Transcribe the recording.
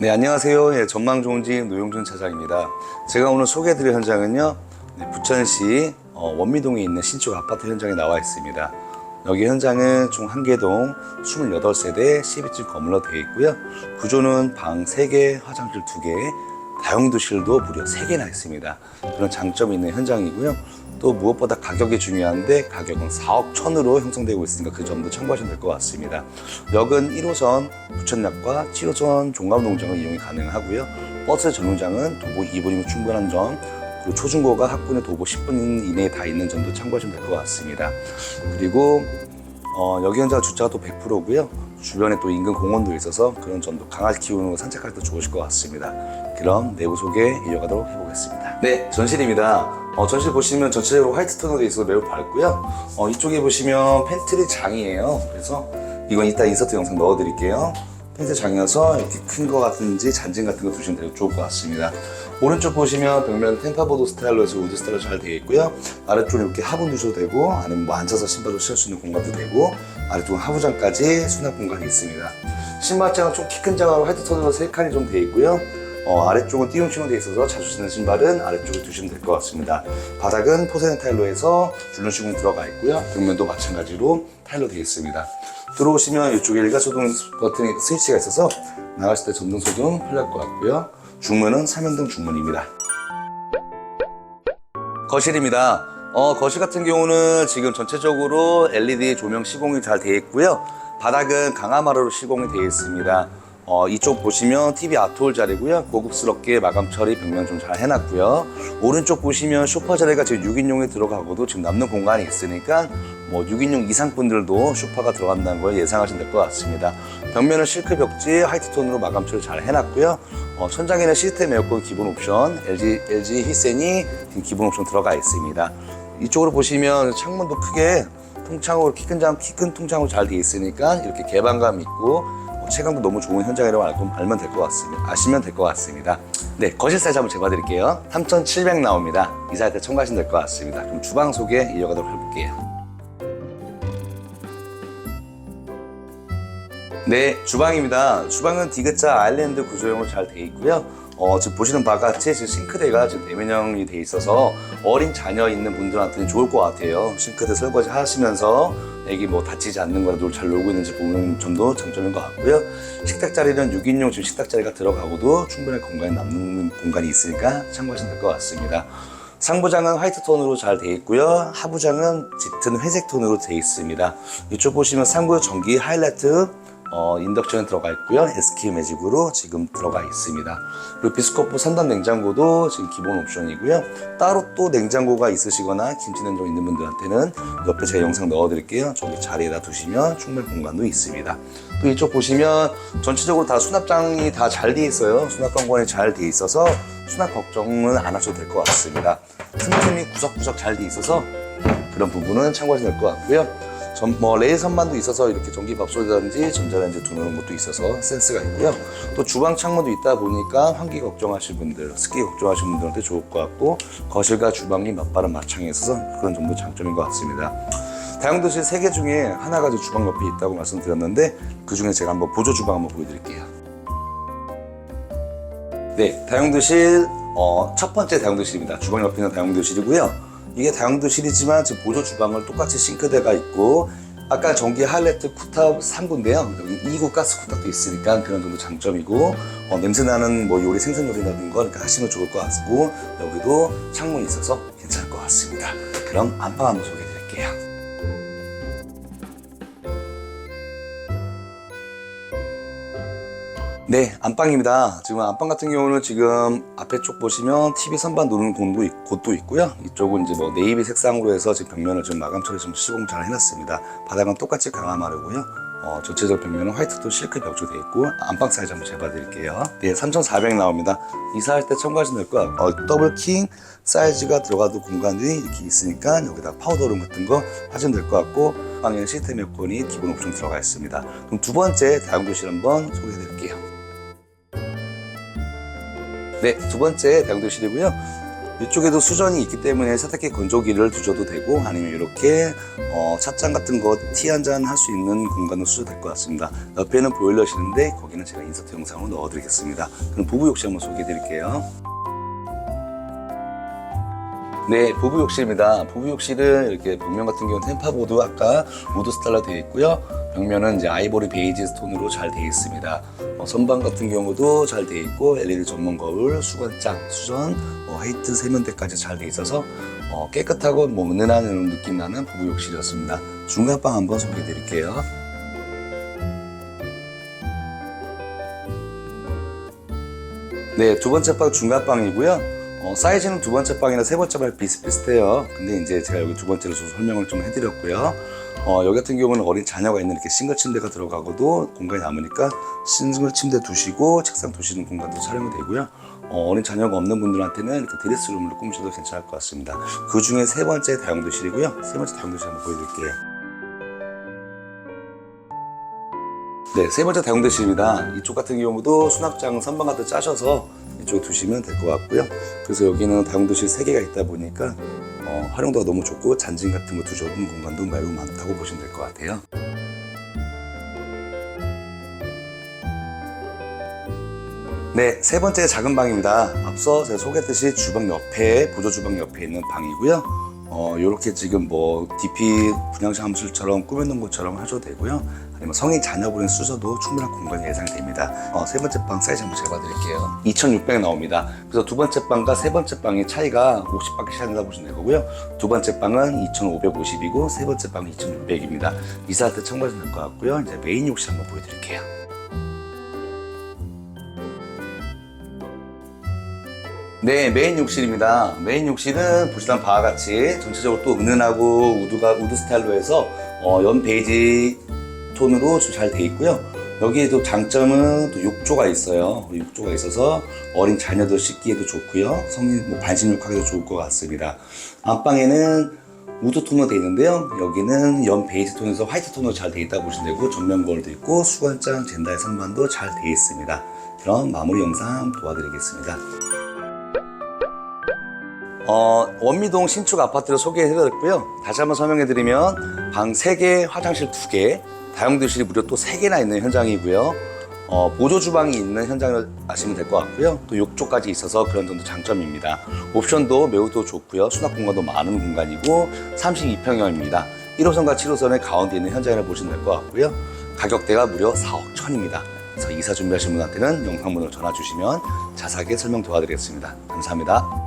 네, 안녕하세요. 예, 전망 좋은 집 노용준 차장입니다. 제가 오늘 소개해드릴 현장은요, 네, 부천시 어, 원미동에 있는 신축 아파트 현장에 나와 있습니다. 여기 현장은 총 한개동 28세대 12층 건물로 되어 있고요. 구조는 방 3개, 화장실 2개, 다용도실도 무려 3개나 있습니다. 그런 장점이 있는 현장이고요. 또 무엇보다 가격이 중요한데 가격은 4억 천으로 형성되고 있으니까 그 점도 참고하시면 될 것 같습니다. 역은 1호선 부천역과 7호선 종합농장을 이용이 가능하고요. 버스 전용장은 도보 2분이면 충분한 점 그리고 초중고가 학군에 도보 10분 이내에 다 있는 점도 참고하시면 될 것 같습니다. 그리고 어, 여기 현장 주차가 또 100%고요. 주변에 또 인근 공원도 있어서 그런 점도 강아지 키우는 거 산책할 때 좋으실 것 같습니다. 그럼 내부 소개 이어가도록 해보겠습니다. 네, 전실입니다. 어, 전실 보시면 전체적으로 화이트 톤으로 되어 있어서 매우 밝고요. 어, 이쪽에 보시면 팬트리 장이에요. 그래서 이건 이따 인서트 영상 넣어드릴게요. 팬트 장이어서 이렇게 큰 거 같은지 잔진 같은 거 두시면 되게 좋을 것 같습니다. 오른쪽 보시면 벽면 템파보드 스타일로 해서 우드 스타일로 잘 되어 있고요. 아래쪽은 이렇게 화분 두셔도 되고 아니면 뭐 앉아서 신발을 신을 수 있는 공간도 되고 아래쪽은 하부장까지 수납 공간이 있습니다. 신발장은 좀 키 큰 장으로 화이트 톤으로 세 칸이 좀 되어 있고요. 어, 아래쪽은 띄움식으로 되어 있어서 자주 쓰는 신발은 아래쪽에 두시면 될 것 같습니다. 바닥은 포세네 타일로 해서 줄눈 시공 들어가 있고요. 벽면도 마찬가지로 타일로 되어 있습니다. 들어오시면 이쪽에 일가소등 버튼이 스위치가 있어서 나갔을 때 전등 소등 풀릴 것 같고요. 중문은 삼연등 중문입니다. 거실입니다. 어, 거실 같은 경우는 지금 전체적으로 LED 조명 시공이 잘 되어 있고요. 바닥은 강화마루로 시공이 되어 있습니다. 어, 이쪽 보시면 TV 아트홀 자리고요. 고급스럽게 마감 처리 벽면 좀 잘 해놨고요. 오른쪽 보시면 소파 자리가 지금 6인용에 들어가고도 지금 남는 공간이 있으니까 뭐 6인용 이상 분들도 소파가 들어간다는 걸 예상하시면 될 것 같습니다. 벽면은 실크 벽지 화이트 톤으로 마감 처리 잘 해놨고요. 어, 천장에는 시스템 에어컨 기본 옵션, LG, LG 히센이 기본 옵션 들어가 있습니다. 이쪽으로 보시면 창문도 크게 통창으로 키 큰 장, 키 큰 통창으로 잘돼 있으니까 이렇게 개방감 있고 어, 체감도 너무 좋은 현장이라고 알면 될 것 같습니다. 아시면 될 것 같습니다. 네, 거실 사이즈 한번 재봐 드릴게요. 3,700 나옵니다. 이사할 때 첨가하시면 될 것 같습니다. 그럼 주방 소개 이어가도록 해볼게요. 네, 주방입니다. 주방은 디귿자 아일랜드 구조형으로 잘 되어 있고요. 어, 지금 보시는 바와 같이 지금 싱크대가 지금 대면형이 되어 있어서 어린 자녀 있는 분들한테는 좋을 것 같아요. 싱크대 설거지 하시면서 애기 뭐 다치지 않는 거라도 잘 놀고 있는지 보는 점도 장점인 것 같고요. 식탁 자리는 6인용 지금 식탁 자리가 들어가고도 충분히 공간이 남는 공간이 있으니까 참고하시면 될 것 같습니다. 상부장은 화이트 톤으로 잘 되어 있고요. 하부장은 짙은 회색 톤으로 되어 있습니다. 이쪽 보시면 상부 전기 하이라이트 어, 인덕션이 들어가 있고요. SK 매직으로 지금 들어가 있습니다. 그리고 비스코프 3단 냉장고도 지금 기본 옵션이고요. 따로 또 냉장고가 있으시거나 김치 냉장고 있는 분들한테는 옆에 제가 영상 넣어드릴게요. 저기 자리에다 두시면 충분히 공간도 있습니다. 또 이쪽 보시면 전체적으로 다 수납장이 다 잘 돼 있어요. 수납 공간이 잘 돼 있어서 수납 걱정은 안 하셔도 될 것 같습니다. 틈틈이 구석구석 잘 돼 있어서 그런 부분은 참고하시면 될 것 같고요. 전, 뭐 레일 선반도 있어서 이렇게 전기밥솥이라든지 전자레인지 두는 것도 있어서 센스가 있고요. 또 주방 창문도 있다 보니까 환기 걱정하실 분들, 습기 걱정하실 분들한테 좋을 것 같고 거실과 주방이 맞바른 마창에 있어서 그런 정도 장점인 것 같습니다. 다용도실 세 개 중에 하나가 주방 옆에 있다고 말씀드렸는데 그 중에 제가 한번 보조 주방 한번 보여드릴게요. 네, 다용도실 어, 첫 번째 다용도실입니다. 주방 옆에 있는 다용도실이고요. 이게 다용도실이지만 지금 보조 주방을 똑같이 싱크대가 있고 아까 전기 하이라이트 쿠탑 3구인데요. 2구 가스 쿠탑도 있으니까 그런 정도 장점이고 어, 냄새 나는 뭐 요리 생선 요리라든 거 이렇게 하시면 좋을 것 같고 여기도 창문이 있어서 괜찮을 것 같습니다. 그럼 안방 한번 소개 네, 안방입니다. 지금 안방 같은 경우는 지금 앞에 쪽 보시면 TV 선반 놓는 곳도, 있, 곳도 있고요. 이쪽은 이제 뭐 네이비 색상으로 해서 지금 벽면을 좀 마감 처리 좀 시공 잘 해놨습니다. 바닥은 똑같이 강화마루고요. 어, 전체적 벽면은 화이트도 실크 벽조 되어 있고 안방 사이즈 한번 재봐 드릴게요. 네, 3,400 나옵니다. 이사할 때 첨가하시면 될 거야. 어, 더블 킹 사이즈가 들어가도 공간이 이렇게 있으니까 여기다 파우더룸 같은 거 하시면 될 것 같고 방에는 시스템 에어컨이 기본 옵션 들어가 있습니다. 그럼 두 번째 다용도실 한번 소개해 드릴게요. 네, 두 번째 다용도실이고요. 이쪽에도 수전이 있기 때문에 세탁기 건조기를 두셔도 되고 아니면 이렇게 어, 찻잔 같은 거 티 한 잔 할 수 있는 공간도 쓰셔도 될 것 같습니다. 옆에는 보일러실인데 거기는 제가 인서트 영상으로 넣어드리겠습니다. 그럼 부부 욕실 한번 소개해 드릴게요. 네, 부부 욕실입니다. 부부 욕실은 이렇게 벽면 같은 경우는 템파보드 아까 우드 스타일로 되어 있고요. 벽면은 이제 아이보리 베이지 스톤으로 잘 되어 있습니다. 어, 선반 같은 경우도 잘 되어 있고 LED 전문 거울, 수건장, 수전, 어, 화이트 세면대까지 잘 되어 있어서 어, 깨끗하고 뭐 은은한 느낌 나는 부부 욕실이었습니다. 중간방 한번 소개해 드릴게요. 네, 두 번째 방 중간방이고요. 어, 사이즈는 두 번째 방이나 세 번째 방이 비슷비슷해요. 근데 이제 제가 여기 두 번째로 좀 설명을 좀 해드렸고요. 어, 여기 같은 경우는 어린 자녀가 있는 이렇게 싱글 침대가 들어가고도 공간이 남으니까 싱글 침대 두시고 책상 두시는 공간도 촬영이 되고요. 어, 린 자녀가 없는 분들한테는 이렇게 드레스룸으로 꾸미셔도 괜찮을 것 같습니다. 그 중에 세 번째 다용도실이고요. 세 번째 다용도실 한번 보여드릴게요. 네, 세 번째 다용도실입니다. 이쪽 같은 경우도 수납장 선반 같은 짜셔서 이쪽에 두시면 될 것 같고요. 그래서 여기는 다용도실 세 개가 있다 보니까 어, 활용도가 너무 좋고 잔진 같은 거 두셔도 공간도 매우 많다고 보시면 될 것 같아요. 네, 세 번째 작은 방입니다. 앞서 제가 소개했듯이 주방 옆에, 보조 주방 옆에 있는 방이고요. 어, 요렇게 지금 뭐 DP 분양실 사무실처럼 꾸며놓은 것처럼 하셔도 되고요. 아니면 성인 자녀분을 쓰셔도 충분한 공간이 예상됩니다. 어, 세 번째 방 사이즈 한번 재봐드릴게요. 2,600 나옵니다. 그래서 두 번째 방과 세 번째 방의 차이가 50밖에 차이 난다 보시면 되고요. 두 번째 방은 2,550이고 세 번째 방은 2,600입니다. 이사할 때 청바지 될것 같고요. 이제 메인 욕실 한번 보여드릴게요. 네, 메인 욕실입니다. 메인 욕실은 보시던 바와 같이 전체적으로 또 은은하고 우드가 우드 스타일로 해서 어, 연 베이지 톤으로 좀 잘 돼 있고요. 여기에도 장점은 또 욕조가 있어요. 욕조가 있어서 어린 자녀들 씻기에도 좋고요. 성인 뭐 반신욕하기도 좋을 것 같습니다. 안방에는 우드 톤으로 되어 있는데요. 여기는 연 베이지 톤에서 화이트 톤으로 잘 되어 있다고 보시면 되고 전면 거울도 있고 수건장, 젠다의 선반도 잘 되어 있습니다. 그럼 마무리 영상 도와드리겠습니다. 어, 원미동 신축 아파트를 소개해드렸고요. 다시 한번 설명해드리면 방 3개, 화장실 2개, 다용도실이 무려 또 3개나 있는 현장이고요. 어, 보조 주방이 있는 현장을 아시면 될 것 같고요. 또 욕조까지 있어서 그런 정도 장점입니다. 옵션도 매우 또 좋고요. 수납 공간도 많은 공간이고 32평형입니다. 1호선과 7호선의 가운데 있는 현장을 보시면 될 것 같고요. 가격대가 무려 4억 천입니다. 그래서 이사 준비하신 분한테는 영상번호를 전화 주시면 자세하게 설명 도와드리겠습니다. 감사합니다.